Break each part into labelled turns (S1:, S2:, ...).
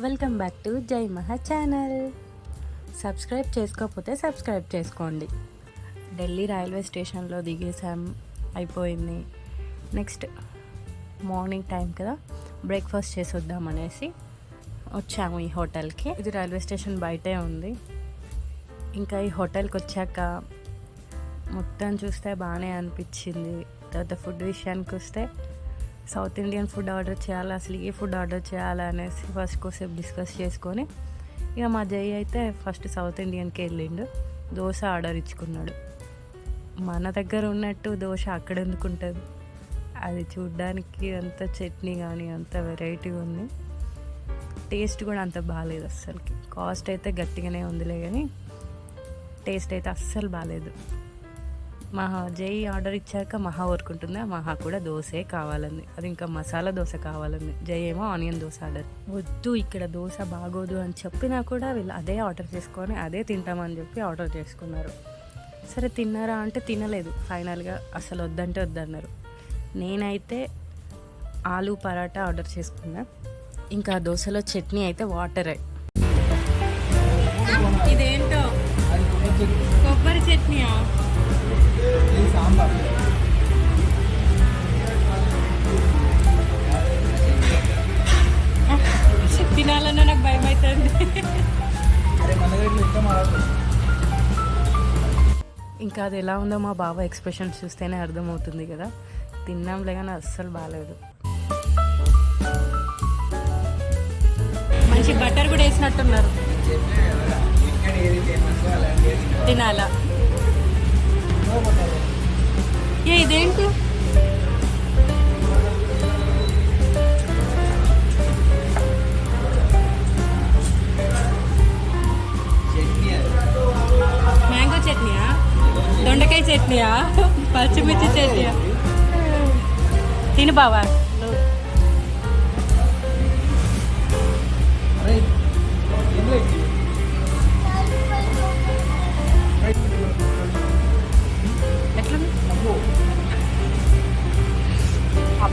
S1: Welcome back to జై మహా channel. Subscribe చేసుకోకపోతే సబ్స్క్రైబ్ చేసుకోండి. ఢిల్లీ రైల్వే స్టేషన్లో దిగేసాం అయిపోయింది. నెక్స్ట్ మార్నింగ్ టైం కదా బ్రేక్ఫాస్ట్ చేసి వద్దాం అనేసి వచ్చాము ఈ హోటల్కి. ఇది రైల్వే స్టేషన్ బయటే ఉంది. ఇంకా ఈ హోటల్కి వచ్చాక మొత్తం చూస్తే బాగానే అనిపించింది. తర్వాత ఫుడ్ విషయానికి వస్తే సౌత్ ఇండియన్ ఫుడ్ ఆర్డర్ చేయాలి అసలు ఏ ఫుడ్ ఆర్డర్ చేయాలి అనేసి ఫస్ట్ కోసేపు డిస్కస్ చేసుకొని ఇక మా జై అయితే ఫస్ట్ సౌత్ ఇండియన్కి వెళ్ళిండు. దోశ ఆర్డర్ ఇచ్చుకున్నాడు. మన దగ్గర ఉన్నట్టు దోశ అక్కడ ఎందుకు ఉంటుంది? అది చూడ్డానికి అంత చట్నీ కానీ అంత వెరైటీగా ఉంది. టేస్ట్ కూడా అంత బాగాలేదు అస్సలకి. కాస్ట్ అయితే గట్టిగానే ఉందిలే కానీ టేస్ట్ అయితే అస్సలు బాగాలేదు మహా జై ఆర్డర్ ఇచ్చాక మహా ఊరుకుంటుంది. ఆ మహా కూడా దోశే కావాలంది. అది ఇంకా మసాలా దోశ కావాలంది. జై ఏమో ఆనియన్ దోశ ఆర్డర్. వద్దు ఇక్కడ దోశ బాగోదు అని చెప్పినా కూడా వీళ్ళు అదే ఆర్డర్ చేసుకొని అదే తింటామని చెప్పి ఆర్డర్ చేసుకున్నారు. సరే తిన్నారా అంటే తినలేదు. ఫైనల్గా అసలు వద్దంటే వద్దన్నారు. నేనైతే ఆలు పరాటా ఆర్డర్ చేసుకున్నా. ఇంకా దోశలో చట్నీ అయితే వాటరే. ఇదేంటో? కొబ్బరి చట్నీయా? తినాలన్నా నాకు భయం అవుతుంది.
S2: ఇంకా
S1: అది ఎలా ఉందో మా బావ ఎక్స్ప్రెషన్స్ చూస్తేనే అర్థమవుతుంది కదా. తిన్నాంలే కానీ అస్సలు బాగాలేదు మంచి బటర్ కూడా వేసినట్టున్నారు. తినాలా? ఏ ఇదేంటి? మ్యాంగో చట్నీయా? దొండకాయ చట్నీయా? పచ్చిమిర్చి చట్నీయా? తిను బావా.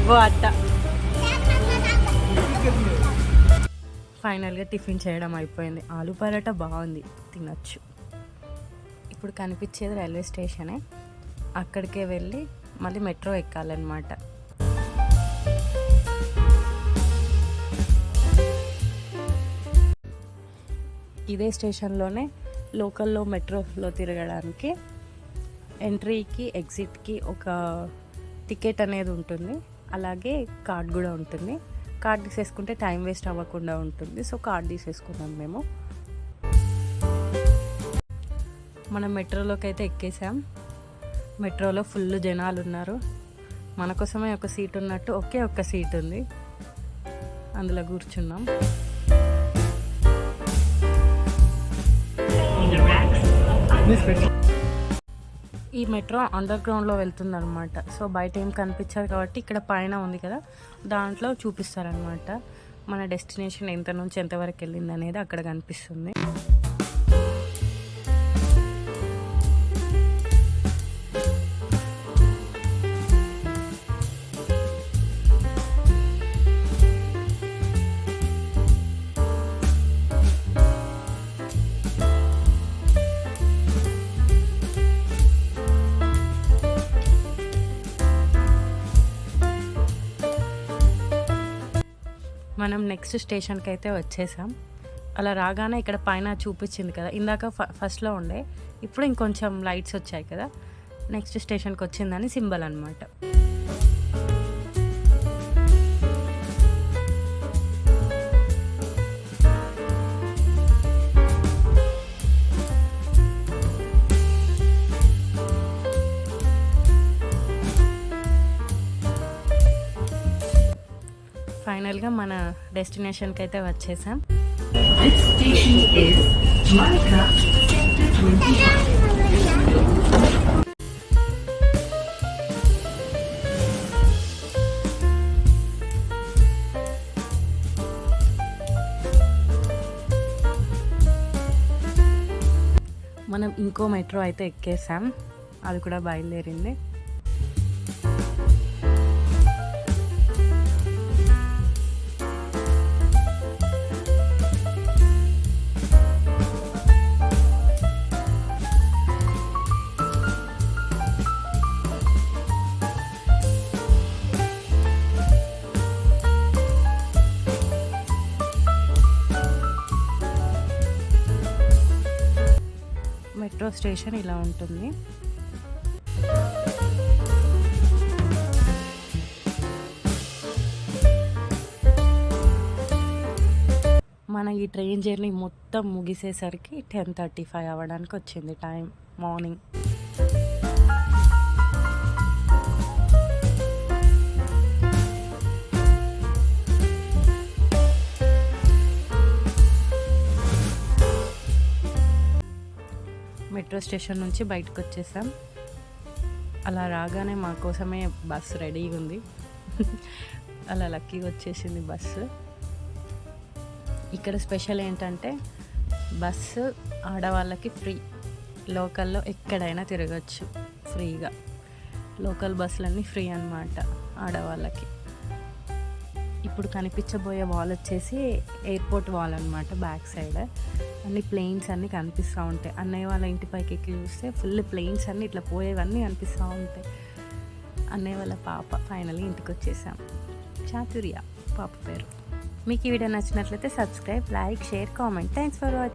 S2: అబ్బో
S1: అట్ట ఫైనల్గా టిఫిన్ చేయడం అయిపోయింది. ఆలు పరాట బాగుంది. తినచ్చు. ఇప్పుడు కనిపించేది రైల్వే స్టేషనే. అక్కడికే వెళ్ళి మళ్ళీ మెట్రో ఎక్కాలన్నమాట. ఇదే స్టేషన్లోనే లోకల్లో మెట్రోలో తిరగడానికి ఎంట్రీకి ఎగ్జిట్కి ఒక టికెట్ అనేది ఉంటుంది. అలాగే కార్డ్ కూడా ఉంటుంది. కార్డ్ తీసేసుకుంటే టైం వేస్ట్ అవ్వకుండా ఉంటుంది. సో కార్డ్ తీసేసుకున్నాం మేము. మనం మెట్రోలోకి అయితే ఎక్కేసాం. మెట్రోలో ఫుల్ జనాలు ఉన్నారు. మన కోసమే ఒక సీట్ ఉన్నట్టు ఒకే ఒక్క సీట్ ఉంది. అందులో కూర్చున్నాం.
S2: Please
S1: ఈ మెట్రో అండర్ గ్రౌండ్లో వెళ్తుందనమాట సో బయట ఏం కనిపించదు కాబట్టి ఇక్కడ పైన ఉంది కదా దాంట్లో చూపిస్తారనమాట మన డెస్టినేషన్ ఎంత నుంచి ఎంతవరకు వెళ్ళింది అనేది అక్కడ కనిపిస్తుంది. మనం నెక్స్ట్ స్టేషన్కి అయితే వచ్చేసాం. అలా రాగానే ఇక్కడ పైన చూపించింది కదా ఇందాక ఫ- ఫస్ట్లో ఉండే. ఇప్పుడు ఇంకొంచెం లైట్స్ వచ్చాయి కదా నెక్స్ట్ స్టేషన్కి వచ్చిందని సింబల్ అనమాట ఫైనల్గా మన డెస్టినేషన్కి అయితే వచ్చేసాం
S3: This station is Malika Sector 25.
S1: మనం ఇంకో మెట్రో అయితే ఎక్కేసాం అది కూడా బయలుదేరింది మెట్రో స్టేషన్ ఇలా ఉంటుంది. మన ఈ ట్రైన్ జర్నీ మొత్తం ముగిసేసరికి టెన్ థర్టీ ఫైవ్ అవ్వడానికి వచ్చింది టైం మార్నింగ్. మెట్రో స్టేషన్ నుంచి బయటకు వచ్చేసాం అలా రాగానే మా కోసమే బస్సు రెడీగా ఉంది అలా లక్కీగా వచ్చేసింది బస్సు. ఇక్కడ స్పెషల్ ఏంటంటే బస్సు ఆడవాళ్ళకి ఫ్రీ. లోకల్లో ఎక్కడైనా తిరగచ్చు ఫ్రీగా. లోకల్ బస్సులన్నీ ఫ్రీ అనమాట ఆడవాళ్ళకి. ఇప్పుడు కనిపించబోయే వాల్ వచ్చేసి ఎయిర్పోర్ట్ వాల్ అనమాట బ్యాక్ సైడ్. అన్ని ప్లేన్స్ అన్నీ కనిపిస్తూ ఉంటాయి. అన్నయ్య వాళ్ళ ఇంటి పైకి ఎక్కి చూస్తే ఫుల్ ప్లేన్స్ అన్నీ ఇట్లా పోయేవన్నీ కనిపిస్తూ ఉంటాయి. అన్నయ్య వాళ్ళ పాప ఫైనల్లీ ఇంటికి వచ్చేసాం చాతుర్య పాప పేరు. మీకు ఈ వీడియో నచ్చినట్లయితే subscribe like share comment thanks for watching